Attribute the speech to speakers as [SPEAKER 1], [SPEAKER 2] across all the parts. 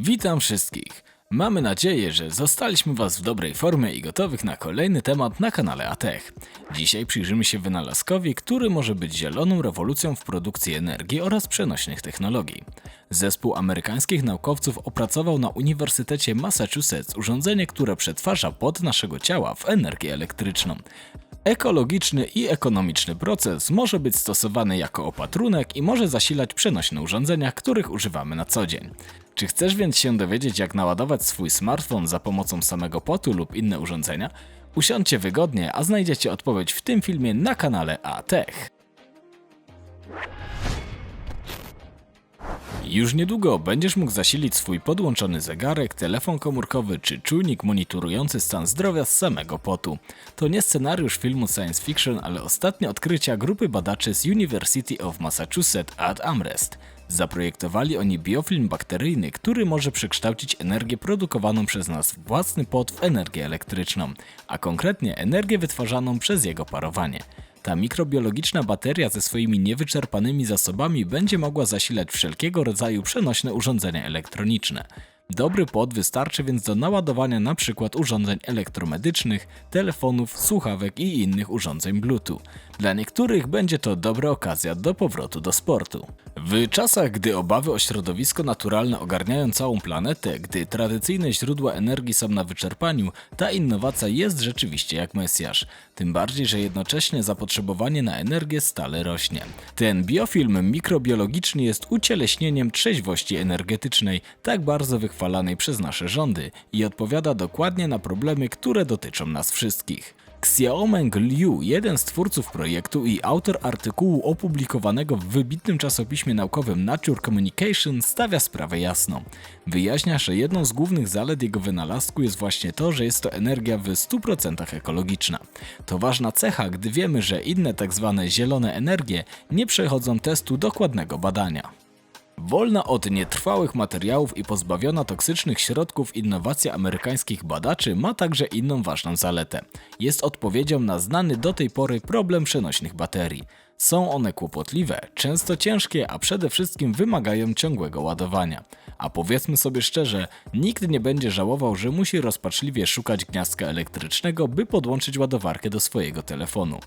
[SPEAKER 1] Witam wszystkich. Mamy nadzieję, że zostaliśmy Was w dobrej formie i gotowych na kolejny temat na kanale Atech. Dzisiaj przyjrzymy się wynalazkowi, który może być zieloną rewolucją w produkcji energii oraz przenośnych technologii. Zespół amerykańskich naukowców opracował na Uniwersytecie Massachusetts urządzenie, które przetwarza pod naszego ciała w energię elektryczną. Ekologiczny i ekonomiczny proces może być stosowany jako opatrunek i może zasilać przenośne urządzenia, których używamy na co dzień. Czy chcesz więc się dowiedzieć, jak naładować swój smartfon za pomocą samego potu lub inne urządzenia? Usiądźcie wygodnie, a znajdziecie odpowiedź w tym filmie na kanale ATech. Już niedługo będziesz mógł zasilić swój podłączony zegarek, telefon komórkowy czy czujnik monitorujący stan zdrowia z samego potu. To nie scenariusz filmu science fiction, ale ostatnie odkrycia grupy badaczy z University of Massachusetts at Amherst. Zaprojektowali oni biofilm bakteryjny, który może przekształcić energię produkowaną przez nas własny pot w energię elektryczną, a konkretnie energię wytwarzaną przez jego parowanie. Ta mikrobiologiczna bateria ze swoimi niewyczerpanymi zasobami będzie mogła zasilać wszelkiego rodzaju przenośne urządzenia elektroniczne. Dobry płot wystarczy więc do naładowania np. urządzeń elektromedycznych, telefonów, słuchawek i innych urządzeń Bluetooth. Dla niektórych będzie to dobra okazja do powrotu do sportu. W czasach, gdy obawy o środowisko naturalne ogarniają całą planetę, gdy tradycyjne źródła energii są na wyczerpaniu, ta innowacja jest rzeczywiście jak mesjasz. Tym bardziej, że jednocześnie zapotrzebowanie na energię stale rośnie. Ten biofilm mikrobiologiczny jest ucieleśnieniem trzeźwości energetycznej, tak bardzo wychwalanej przez nasze rządy i odpowiada dokładnie na problemy, które dotyczą nas wszystkich. Xiaomeng Liu, jeden z twórców projektu i autor artykułu opublikowanego w wybitnym czasopiśmie naukowym Nature Communication, stawia sprawę jasno. Wyjaśnia, że jedną z głównych zalet jego wynalazku jest właśnie to, że jest to energia w 100% ekologiczna. To ważna cecha, gdy wiemy, że inne tzw. zielone energie nie przechodzą testu dokładnego badania. Wolna od nietrwałych materiałów i pozbawiona toksycznych środków innowacja amerykańskich badaczy ma także inną ważną zaletę. Jest odpowiedzią na znany do tej pory problem przenośnych baterii. Są one kłopotliwe, często ciężkie, a przede wszystkim wymagają ciągłego ładowania. A powiedzmy sobie szczerze, nikt nie będzie żałował, że musi rozpaczliwie szukać gniazdka elektrycznego, by podłączyć ładowarkę do swojego telefonu.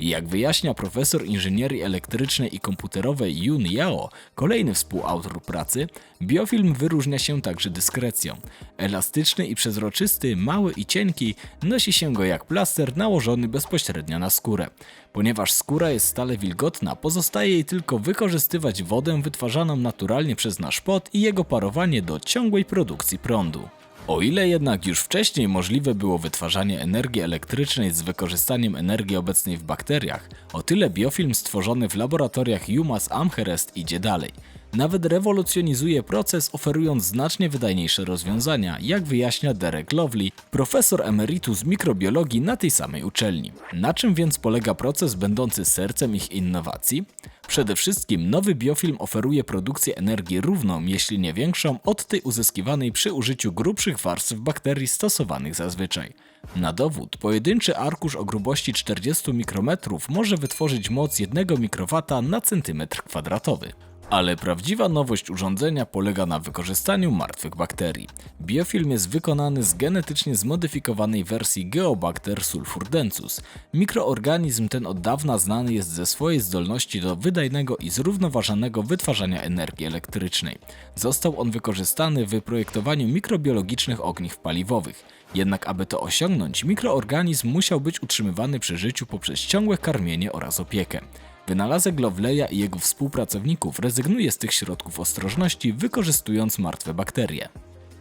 [SPEAKER 1] Jak wyjaśnia profesor inżynierii elektrycznej i komputerowej Yun Yao, kolejny współautor pracy, biofilm wyróżnia się także dyskrecją. Elastyczny i przezroczysty, mały i cienki, nosi się go jak plaster nałożony bezpośrednio na skórę. Ponieważ skóra jest stale wilgotna, pozostaje jej tylko wykorzystywać wodę wytwarzaną naturalnie przez nasz pot i jego parowanie do ciągłej produkcji prądu. O ile jednak już wcześniej możliwe było wytwarzanie energii elektrycznej z wykorzystaniem energii obecnej w bakteriach, o tyle biofilm stworzony w laboratoriach UMass Amherst idzie dalej. Nawet rewolucjonizuje proces, oferując znacznie wydajniejsze rozwiązania, jak wyjaśnia Derek Lovely, profesor emeritus mikrobiologii na tej samej uczelni. Na czym więc polega proces będący sercem ich innowacji? Przede wszystkim nowy biofilm oferuje produkcję energii równą, jeśli nie większą, od tej uzyskiwanej przy użyciu grubszych warstw bakterii stosowanych zazwyczaj. Na dowód, pojedynczy arkusz o grubości 40 mikrometrów może wytworzyć moc 1 mikrowata na centymetr kwadratowy. Ale prawdziwa nowość urządzenia polega na wykorzystaniu martwych bakterii. Biofilm jest wykonany z genetycznie zmodyfikowanej wersji Geobacter sulfurdensus. Mikroorganizm ten od dawna znany jest ze swojej zdolności do wydajnego i zrównoważonego wytwarzania energii elektrycznej. Został on wykorzystany w projektowaniu mikrobiologicznych ogniw paliwowych. Jednak aby to osiągnąć, mikroorganizm musiał być utrzymywany przy życiu poprzez ciągłe karmienie oraz opiekę. Wynalazek Loveleya i jego współpracowników rezygnuje z tych środków ostrożności, wykorzystując martwe bakterie.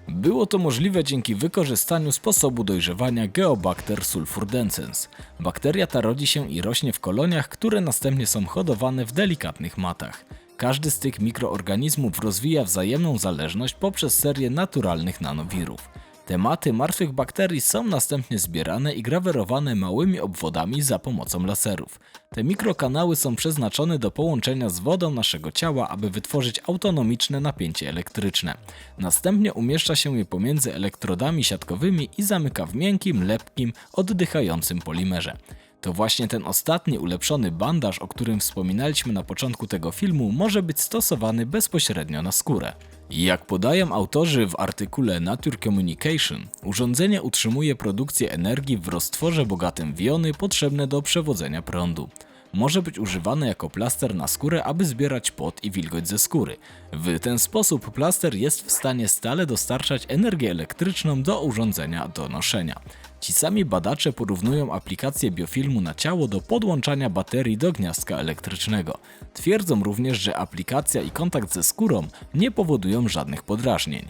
[SPEAKER 1] Było to możliwe dzięki wykorzystaniu sposobu dojrzewania Geobacter sulfurdenses. Bakteria ta rodzi się i rośnie w koloniach, które następnie są hodowane w delikatnych matach. Każdy z tych mikroorganizmów rozwija wzajemną zależność poprzez serię naturalnych nanowirów. Tematy martwych bakterii są następnie zbierane i grawerowane małymi obwodami za pomocą laserów. Te mikrokanały są przeznaczone do połączenia z wodą naszego ciała, aby wytworzyć autonomiczne napięcie elektryczne. Następnie umieszcza się je pomiędzy elektrodami siatkowymi i zamyka w miękkim, lepkim, oddychającym polimerze. To właśnie ten ostatni ulepszony bandaż, o którym wspominaliśmy na początku tego filmu, może być stosowany bezpośrednio na skórę. Jak podają autorzy w artykule Nature Communication, urządzenie utrzymuje produkcję energii w roztworze bogatym w jony potrzebne do przewodzenia prądu. Może być używane jako plaster na skórę, aby zbierać pot i wilgoć ze skóry. W ten sposób plaster jest w stanie stale dostarczać energię elektryczną do urządzenia do noszenia. Ci sami badacze porównują aplikację biofilmu na ciało do podłączania baterii do gniazdka elektrycznego. Twierdzą również, że aplikacja i kontakt ze skórą nie powodują żadnych podrażnień.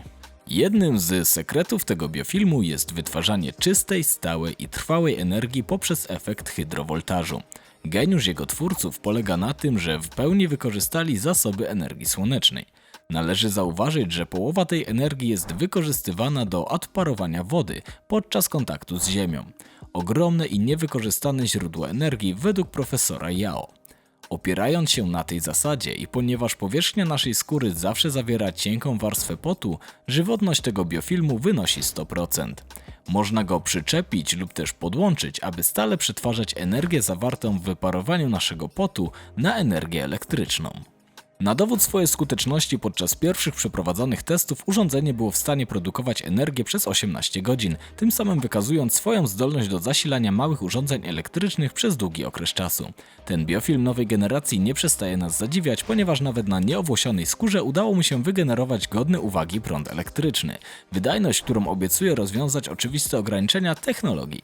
[SPEAKER 1] Jednym z sekretów tego biofilmu jest wytwarzanie czystej, stałej i trwałej energii poprzez efekt hydrowoltażu. Geniusz jego twórców polega na tym, że w pełni wykorzystali zasoby energii słonecznej. Należy zauważyć, że połowa tej energii jest wykorzystywana do odparowania wody podczas kontaktu z Ziemią. Ogromne i niewykorzystane źródło energii według profesora Yao. Opierając się na tej zasadzie i ponieważ powierzchnia naszej skóry zawsze zawiera cienką warstwę potu, żywotność tego biofilmu wynosi 100%. Można go przyczepić lub też podłączyć, aby stale przetwarzać energię zawartą w wyparowaniu naszego potu na energię elektryczną. Na dowód swojej skuteczności podczas pierwszych przeprowadzonych testów urządzenie było w stanie produkować energię przez 18 godzin, tym samym wykazując swoją zdolność do zasilania małych urządzeń elektrycznych przez długi okres czasu. Ten biofilm nowej generacji nie przestaje nas zadziwiać, ponieważ nawet na nieowłosionej skórze udało mu się wygenerować godny uwagi prąd elektryczny. Wydajność, którą obiecuje rozwiązać oczywiste ograniczenia technologii.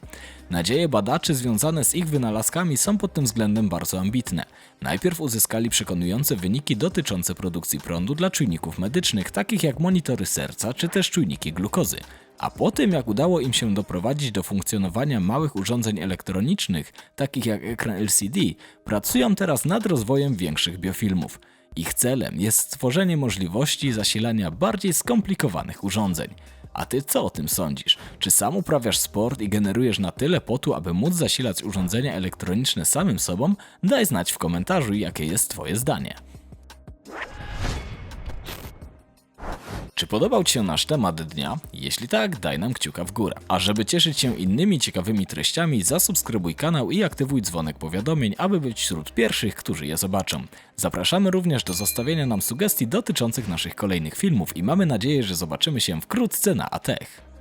[SPEAKER 1] Nadzieje badaczy związane z ich wynalazkami są pod tym względem bardzo ambitne. Najpierw uzyskali przekonujące wyniki dotyczące produkcji prądu dla czujników medycznych, takich jak monitory serca czy też czujniki glukozy. A po tym, jak udało im się doprowadzić do funkcjonowania małych urządzeń elektronicznych, takich jak ekran LCD, pracują teraz nad rozwojem większych biofilmów. Ich celem jest stworzenie możliwości zasilania bardziej skomplikowanych urządzeń. A ty co o tym sądzisz? Czy sam uprawiasz sport i generujesz na tyle potu, aby móc zasilać urządzenia elektroniczne samym sobą? Daj znać w komentarzu, jakie jest twoje zdanie. Czy podobał Ci się nasz temat dnia? Jeśli tak, daj nam kciuka w górę. A żeby cieszyć się innymi ciekawymi treściami, zasubskrybuj kanał i aktywuj dzwonek powiadomień, aby być wśród pierwszych, którzy je zobaczą. Zapraszamy również do zostawienia nam sugestii dotyczących naszych kolejnych filmów i mamy nadzieję, że zobaczymy się wkrótce na Atech.